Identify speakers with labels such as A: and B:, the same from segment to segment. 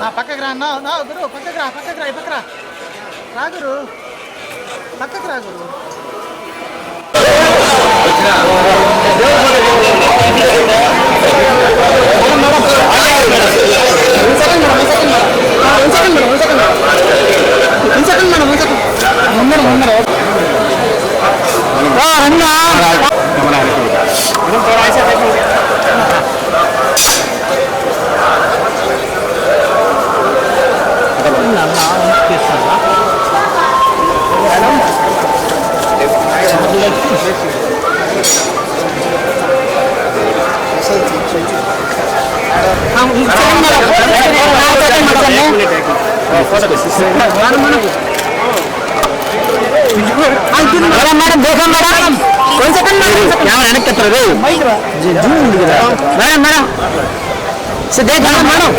A: ఆ, పక్కకి రా నా నా గురు పక్కకి రా పక్కకి రా ఈ పక్క రా. రా గురు. పక్కకి రా గురు.
B: Madam madam. దేఖం మేడం కొంచెం కెమెరా వెనక్కి ఎత్తరు మేడం మేడం సిద్ధేఖ మేడం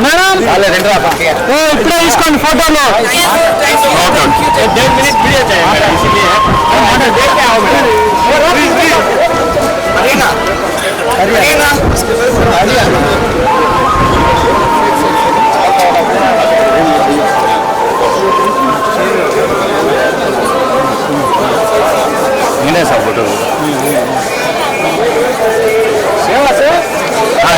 B: మేడం ఇప్పుడే తీసుకోండి ఫోటోలో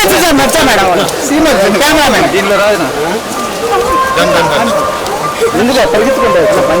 B: సిటిజన్ వచ్చా మేడం సీనియర్ కెమెరా మేడం
C: దీనిలో రాదు.
B: ఎందుకు పరిగెత్తుకుంటే పని